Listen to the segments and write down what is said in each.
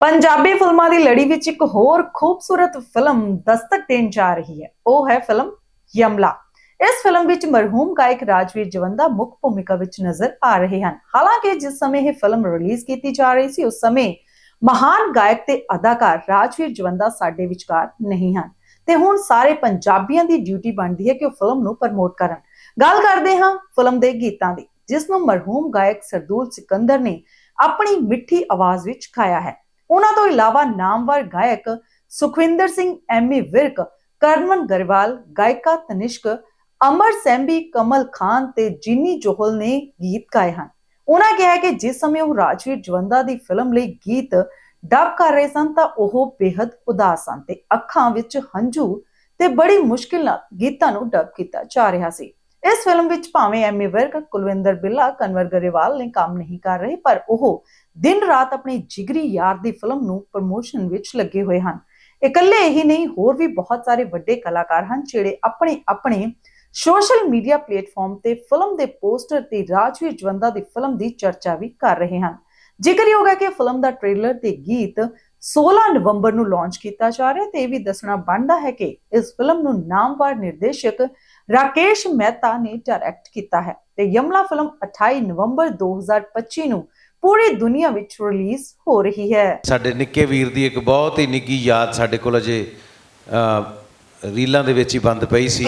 ਪੰਜਾਬੀ ਫਿਲਮਾਂ ਦੀ ਲੜੀ ਵਿੱਚ ਇੱਕ ਹੋਰ ਖੂਬਸੂਰਤ ਫਿਲਮ ਦਸਤਕ ਦੇਣ ਜਾ ਰਹੀ ਹੈ। ਉਹ ਹੈ ਫਿਲਮ ਯਮਲਾ। ਇਸ ਫਿਲਮ ਵਿੱਚ ਮਰਹੂਮ ਗਾਇਕ ਰਾਜਵੀਰ ਜਵੰਦਾ ਮੁੱਖ ਭੂਮਿਕਾ ਵਿੱਚ ਨਜ਼ਰ ਆ ਰਹੇ ਹਨ। ਹਾਲਾਂਕਿ ਜਿਸ ਸਮੇਂ ਇਹ ਫਿਲਮ ਰਿਲੀਜ਼ ਕੀਤੀ ਜਾ ਰਹੀ ਸੀ, ਉਸ ਸਮੇਂ ਮਹਾਨ ਗਾਇਕ ਤੇ ਅਦਾਕਾਰ ਰਾਜਵੀਰ ਜਵੰਦਾ ਸਾਡੇ ਵਿਚਕਾਰ ਨਹੀਂ ਹਨ। ਤੇ ਹੁਣ ਸਾਰੇ ਪੰਜਾਬੀਆਂ ਦੀ ਡਿਊਟੀ ਬਣਦੀ ਹੈ ਕਿ ਉਹ ਫਿਲਮ ਨੂੰ ਪ੍ਰਮੋਟ ਕਰਨ। ਗੱਲ ਕਰਦੇ ਹਾਂ ਫਿਲਮ ਦੇ ਗੀਤਾਂ ਦੀ ਜਿਸ ਨੂੰ ਮਰਹੂਮ ਗਾਇਕ ਸਰਦੂਲ ਸਿਕੰਦਰ ਨੇ ਆਪਣੀ ਮਿੱਠੀ ਆਵਾਜ਼ ਵਿੱਚ ਗਾਇਆ ਹੈ। ਉਹਨਾਂ ਤੋਂ ਇਲਾਵਾ ਨਾਮਵਰ ਗਾਇਕ ਸੁਖਵਿੰਦਰ ਸਿੰਘ, ਐਮੀ ਵਿਰਕ, ਕਰਮਨ ਗਰੇਵਾਲ, ਗਾਇਕਾ ਤਨਿਸ਼ਕ, ਅਮਰ ਸੈਂਬੀ, ਕਮਲ ਖਾਨ ਤੇ ਜਿੰਨੀ ਜੋਹਲ ਨੇ ਗੀਤ ਗਾਏ ਹਨ। ਉਹਨਾਂ ਕਿਹਾ ਕਿ ਜਿਸ ਸਮੇਂ ਉਹ ਰਾਜਵੀਰ ਜਵੰਦਾ ਦੀ ਫਿਲਮ ਲਈ ਗੀਤ ਡਬ ਕਰ ਰਹੇ ਸਨ, ਤਾਂ ਉਹ ਬੇहद ਉਦਾਸ ਸਨ ਤੇ ਅੱਖਾਂ ਵਿੱਚ ਹੰਝੂ ਤੇ ਬੜੀ ਮੁਸ਼ਕਿਲ ਨਾਲ ਗੀਤਾਂ ਨੂੰ ਡਬ ਕੀਤਾ ਜਾ ਰਿਹਾ ਸੀ। ਇਸ ਫਿਲਮ ਵਿੱਚ ਭਾਵੇਂ ਐਮੀ ਵਿਰਕ, ਕੁਲਵਿੰਦਰ ਬਿੱਲਾ, ਕਨਵਰ ਗਰੇਵਾਲ ਨੇ ਕੰਮ ਨਹੀਂ ਕਰ ਰਹੇ, ਪਰ ਉਹ ਦਿਨ ਰਾਤ ਆਪਣੀ ਜਿਗਰੀ ਯਾਰ ਦੀ ਫਿਲਮ ਨੂੰ ਪ੍ਰਮੋਸ਼ਨ ਵਿੱਚ ਲੱਗੇ ਹੋਏ ਹਨ। ਇਕੱਲੇ ਹੀ ਨਹੀਂ, ਹੋਰ ਵੀ ਬਹੁਤ ਸਾਰੇ ਵੱਡੇ ਕਲਾਕਾਰ ਹਨ ਜਿਹੜੇ ਆਪਣੇ ਆਪਣੇ ਸੋਸ਼ਲ ਮੀਡੀਆ ਪਲੇਟਫਾਰਮ ਤੇ ਫਿਲਮ ਦੇ ਪੋਸਟਰ ਤੇ ਰਾਜਵੀਰ ਜਵੰਦਾ ਦੀ ਫਿਲਮ ਦੀ ਚਰਚਾ ਵੀ ਕਰ ਰਹੇ ਹਨ। ਜ਼ਿਕਰਯੋਗ ਹੈ ਕਿ ਫਿਲਮ ਦਾ ਟ੍ਰੇਲਰ ਤੇ ਗੀਤ 16 ਨਵੰਬਰ ਨੂੰ ਲਾਂਚ ਕੀਤਾ ਜਾ ਰਿਹਾ ਤੇ ਇਹ ਵੀ ਦੱਸਣਾ ਬਣਦਾ ਹੈ ਕਿ ਇਸ ਫਿਲਮ ਨੂੰ ਨਾਮਵਰ ਨਿਰਦੇਸ਼ਕ ਰਾਕੇਸ਼ ਮਹਿਤਾ ਨੇ ਡਾਇਰੈਕਟ ਕੀਤਾ ਹੈ ਤੇ ਯਮਲਾ ਫਿਲਮ 28 ਨਵੰਬਰ 2025 ਨੂੰ ਪੂਰੀ ਦੁਨੀਆ ਵਿੱਚ ਰਿਲੀਜ਼ ਹੋ ਰਹੀ ਹੈ। ਸਾਡੇ ਨਿੱਕੇ ਵੀਰ ਦੀ ਇੱਕ ਬਹੁਤ ਹੀ ਨਿੱਗੀ ਯਾਦ ਸਾਡੇ ਕੋਲ ਅਜੇ ਰੀਲਾਂ ਦੇ ਵਿੱਚ ਹੀ ਬੰਦ ਪਈ ਸੀ,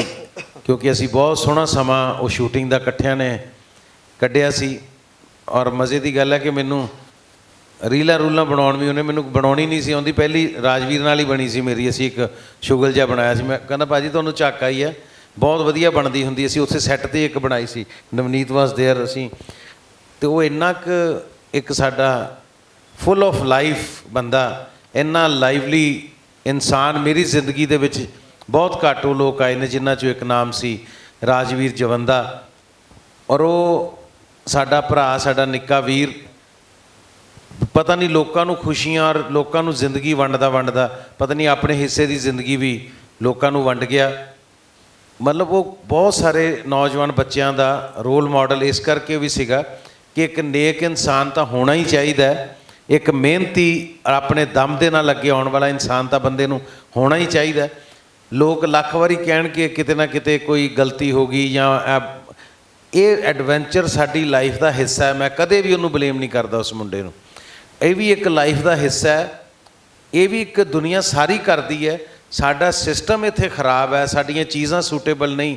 ਕਿਉਂਕਿ ਅਸੀਂ ਬਹੁਤ ਸੋਹਣਾ ਸਮਾਂ ਉਹ ਸ਼ੂਟਿੰਗ ਦਾ ਇਕੱਠਿਆਂ ਨੇ ਕੱਢਿਆ ਸੀ। ਔਰ ਮਜ਼ੇ ਦੀ ਗੱਲ ਹੈ ਕਿ ਮੈਨੂੰ ਰੀਲਾਂ ਰੂਲਾਂ ਬਣਾਉਣ ਵੀ ਉਹਨੇ ਮੈਨੂੰ ਬਣਾਉਣੀ ਨਹੀਂ ਸੀ ਆਉਂਦੀ। ਪਹਿਲੀ ਰਾਜਵੀਰ ਨਾਲ ਹੀ ਬਣੀ ਸੀ ਮੇਰੀ, ਅਸੀਂ ਇੱਕ ਸ਼ੁਗਲ ਜਿਹਾ ਬਣਾਇਆ ਸੀ। ਮੈਂ ਕਹਿੰਦਾ, ਭਾਜੀ, ਤੁਹਾਨੂੰ ਝਾਕਾ ਆਈ ਹੈ। ਬਹੁਤ ਵਧੀਆ ਬਣਦੀ ਹੁੰਦੀ ਅਸੀਂ ਉੱਥੇ ਸੈੱਟ ਤੇ ਇੱਕ ਬਣਾਈ ਸੀ। ਨਵਨੀਤ ਵਾਸ ਦੇਅਰ ਅਸੀਂ। ਤੇ ਉਹ ਇੰਨਾ ਕੁ ਇੱਕ ਸਾਡਾ ਫੁੱਲ ਆਫ ਲਾਈਫ ਬੰਦਾ, ਇੰਨਾ ਲਾਈਵਲੀ ਇਨਸਾਨ ਮੇਰੀ ਜ਼ਿੰਦਗੀ ਦੇ ਵਿੱਚ ਬਹੁਤ ਘੱਟ ਉਹ ਲੋਕ ਆਏ ਨੇ ਜਿਨ੍ਹਾਂ ਚੋਂ ਇੱਕ ਨਾਮ ਸੀ ਰਾਜਵੀਰ ਜਵੰਦਾ। ਔਰ ਉਹ ਸਾਡਾ ਭਰਾ, ਸਾਡਾ ਨਿੱਕਾ ਵੀਰ, ਪਤਾ ਨਹੀਂ ਲੋਕਾਂ ਨੂੰ ਖੁਸ਼ੀਆਂ ਔਰ ਲੋਕਾਂ ਨੂੰ ਜ਼ਿੰਦਗੀ ਵੰਡਦਾ ਵੰਡਦਾ, ਪਤਾ ਨਹੀਂ ਆਪਣੇ ਹਿੱਸੇ ਦੀ ਜ਼ਿੰਦਗੀ ਵੀ ਲੋਕਾਂ ਨੂੰ ਵੰਡ ਗਿਆ। ਮਤਲਬ ਉਹ ਬਹੁਤ ਸਾਰੇ ਨੌਜਵਾਨ ਬੱਚਿਆਂ ਦਾ ਰੋਲ ਮਾਡਲ ਇਸ ਕਰਕੇ ਵੀ ਸੀਗਾ ਕਿ ਇੱਕ ਨੇਕ ਇਨਸਾਨ ਤਾਂ ਹੋਣਾ ਹੀ ਚਾਹੀਦਾ ਇੱਕ ਮਿਹਨਤੀ ਆਪਣੇ ਦਮ ਦੇ ਨਾਲ ਅੱਗੇ ਆਉਣ ਵਾਲਾ ਇਨਸਾਨ ਤਾਂ ਬੰਦੇ ਨੂੰ ਹੋਣਾ ਹੀ ਚਾਹੀਦਾ ਲੋਕ ਲੱਖ ਵਾਰੀ ਕਹਿਣ ਕਿ ਕਿਤੇ ਨਾ ਕਿਤੇ ਕੋਈ ਗਲਤੀ ਹੋ ਗਈ ਜਾਂ ਇਹ ਐਡਵੈਂਚਰ ਸਾਡੀ ਲਾਈਫ ਦਾ ਹਿੱਸਾ ਹੈ। ਮੈਂ ਕਦੇ ਵੀ ਉਹਨੂੰ ਬਲੇਮ ਨਹੀਂ ਕਰਦਾ ਉਸ ਮੁੰਡੇ ਨੂੰ। ਇਹ ਵੀ ਇੱਕ ਲਾਈਫ ਦਾ ਹਿੱਸਾ ਹੈ। ਇਹ ਵੀ ਇੱਕ ਦੁਨੀਆ ਸਾਰੀ ਕਰਦੀ ਹੈ। ਸਾਡਾ ਸਿਸਟਮ ਇੱਥੇ ਖਰਾਬ ਹੈ। ਸਾਡੀਆਂ ਚੀਜ਼ਾਂ ਸੂਟੇਬਲ ਨਹੀਂ।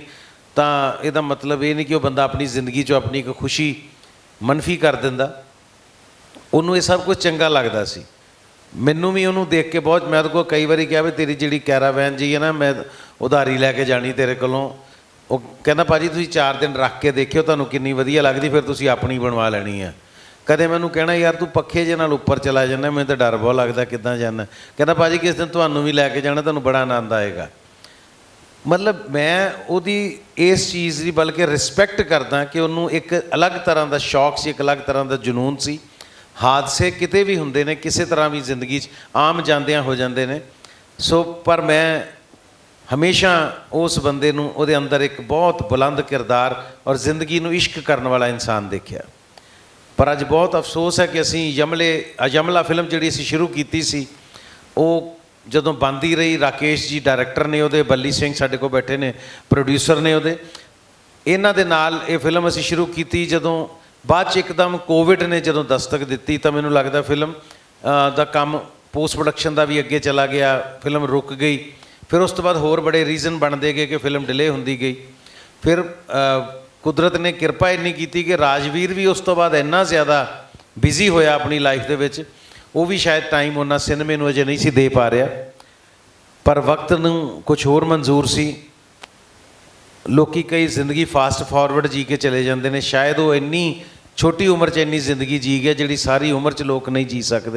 ਤਾਂ ਇਹਦਾ ਮਤਲਬ ਇਹ ਨਹੀਂ ਕਿ ਉਹ ਬੰਦਾ ਆਪਣੀ ਜ਼ਿੰਦਗੀ 'ਚੋਂ ਆਪਣੀ ਇੱਕ ਖੁਸ਼ੀ ਮਨਫੀ ਕਰ ਦਿੰਦਾ। ਉਹਨੂੰ ਇਹ ਸਭ ਕੁਝ ਚੰਗਾ ਲੱਗਦਾ ਸੀ। ਮੈਨੂੰ ਵੀ ਉਹਨੂੰ ਦੇਖ ਕੇ ਬਹੁਤ, ਮੈਂ ਉਹਦੇ ਕੋਲ ਕਈ ਵਾਰੀ ਕਿਹਾ ਵੀ ਤੇਰੀ ਜਿਹੜੀ ਕੈਰਾਵੈਨ ਜੀ ਹੈ ਨਾ, ਮੈਂ ਉਧਾਰੀ ਲੈ ਕੇ ਜਾਣੀ ਤੇਰੇ ਕੋਲੋਂ। ਉਹ ਕਹਿੰਦਾ, ਭਾਜੀ, ਤੁਸੀਂ 4 ਦਿਨ ਰੱਖ ਕੇ ਦੇਖਿਓ, ਤੁਹਾਨੂੰ ਕਿੰਨੀ ਵਧੀਆ ਲੱਗਦੀ, ਫਿਰ ਤੁਸੀਂ ਆਪਣੀ ਬਣਵਾ ਲੈਣੀ ਹੈ ਕਦੇ ਮੈਨੂੰ ਕਹਿਣਾ, ਯਾਰ, ਤੂੰ ਪੱਖੇ ਜੇ ਨਾਲ ਉੱਪਰ ਚਲਾ ਜਾਂਦਾ, ਮੈਨੂੰ ਤਾਂ ਡਰ ਬਹੁਤ ਲੱਗਦਾ ਕਿੱਦਾਂ ਜਾਣਾ। ਕਹਿੰਦਾ, ਭਾਜੀ, ਕਿਸ ਦਿਨ ਤੁਹਾਨੂੰ ਵੀ ਲੈ ਕੇ ਜਾਣਾ, ਤੁਹਾਨੂੰ ਬੜਾ ਆਨੰਦ ਆਏਗਾ। ਮਤਲਬ ਮੈਂ ਉਹਦੀ ਇਸ ਚੀਜ਼ ਦੀ ਬਲਕਿ ਰਿਸਪੈਕਟ ਕਰਦਾ ਕਿ ਉਹਨੂੰ ਇੱਕ ਅਲੱਗ ਤਰ੍ਹਾਂ ਦਾ ਸ਼ੌਕ ਸੀ, ਇੱਕ ਅਲੱਗ ਤਰ੍ਹਾਂ ਦਾ ਜਨੂਨ ਸੀ। ਹਾਦਸੇ ਕਿਤੇ ਵੀ ਹੁੰਦੇ ਨੇ, ਕਿਸੇ ਤਰ੍ਹਾਂ ਵੀ ਜ਼ਿੰਦਗੀ 'ਚ ਆਮ ਜਾਂਦਿਆਂ ਹੋ ਜਾਂਦੇ ਨੇ। ਸੋ, ਪਰ ਮੈਂ ਹਮੇਸ਼ਾ ਉਸ ਬੰਦੇ ਨੂੰ, ਉਹਦੇ ਅੰਦਰ ਇੱਕ ਬਹੁਤ ਬੁਲੰਦ ਕਿਰਦਾਰ ਔਰ ਜ਼ਿੰਦਗੀ ਨੂੰ ਇਸ਼ਕ ਕਰਨ ਵਾਲਾ ਇਨਸਾਨ ਦੇਖਿਆ। ਪਰ ਅੱਜ ਬਹੁਤ ਅਫਸੋਸ ਹੈ ਕਿ ਅਸੀਂ ਯਮਲੇ ਯਮਲਾ ਫਿਲਮ ਜਿਹੜੀ ਅਸੀਂ ਸ਼ੁਰੂ ਕੀਤੀ ਸੀ, ਉਹ ਜਦੋਂ ਬੰਦੀ ਰਹੀ, ਰਾਕੇਸ਼ ਜੀ ਡਾਇਰੈਕਟਰ ਨੇ ਉਹਦੇ, ਬੱਲੀ ਸਿੰਘ ਸਾਡੇ ਕੋਲ ਬੈਠੇ ਨੇ ਪ੍ਰੋਡਿਊਸਰ ਨੇ ਉਹਦੇ। ਇਹਨਾਂ ਦੇ ਨਾਲ ਇਹ ਫਿਲਮ ਅਸੀਂ ਸ਼ੁਰੂ ਕੀਤੀ ਜਦੋਂ ਬਾਅਦ ਚ ਇੱਕਦਮ ਕੋਵਿਡ ਨੇ ਜਦੋਂ ਦਸਤਕ ਦਿੱਤੀ ਤਾਂ ਮੈਨੂੰ ਲੱਗਦਾ ਫਿਲਮ ਦਾ ਕੰਮ ਪੋਸਟ ਪ੍ਰੋਡਕਸ਼ਨ ਦਾ ਵੀ ਅੱਗੇ ਚਲਾ ਗਿਆ ਫਿਲਮ ਰੁਕ ਗਈ। ਫਿਰ ਉਸ ਤੋਂ ਬਾਅਦ ਹੋਰ ਬੜੇ ਰੀਜ਼ਨ ਬਣਦੇ ਗਏ ਕਿ ਫਿਲਮ ਡਿਲੇ ਹੁੰਦੀ ਗਈ। ਫਿਰ ਕੁਦਰਤ ਨੇ ਕਿਰਪਾ ਇੰਨੀ ਕੀਤੀ ਕਿ ਰਾਜਵੀਰ ਵੀ ਉਸ ਤੋਂ ਬਾਅਦ ਇੰਨਾ ਜ਼ਿਆਦਾ ਬਿਜ਼ੀ ਹੋਇਆ ਆਪਣੀ ਲਾਈਫ ਦੇ ਵਿੱਚ। ਉਹ ਵੀ ਸ਼ਾਇਦ ਟਾਈਮ ਉਹਨਾਂ ਸਿਨੇਮੇ ਨੂੰ ਅਜੇ ਨਹੀਂ ਸੀ ਦੇ ਪਾ ਰਿਹਾ। ਪਰ ਵਕਤ ਨੂੰ ਕੁਝ ਹੋਰ ਮਨਜ਼ੂਰ ਸੀ। ਲੋਕੀ ਕਈ ਜ਼ਿੰਦਗੀ ਫਾਸਟ ਫਾਰਵਰਡ ਜੀ ਕੇ ਚਲੇ ਜਾਂਦੇ ਨੇ। ਸ਼ਾਇਦ ਉਹ ਇੰਨੀ ਛੋਟੀ ਉਮਰ 'ਚ ਇੰਨੀ ਜ਼ਿੰਦਗੀ ਜੀ ਗਿਆ ਜਿਹੜੀ ਸਾਰੀ ਉਮਰ 'ਚ ਲੋਕ ਨਹੀਂ ਜੀ ਸਕਦੇ।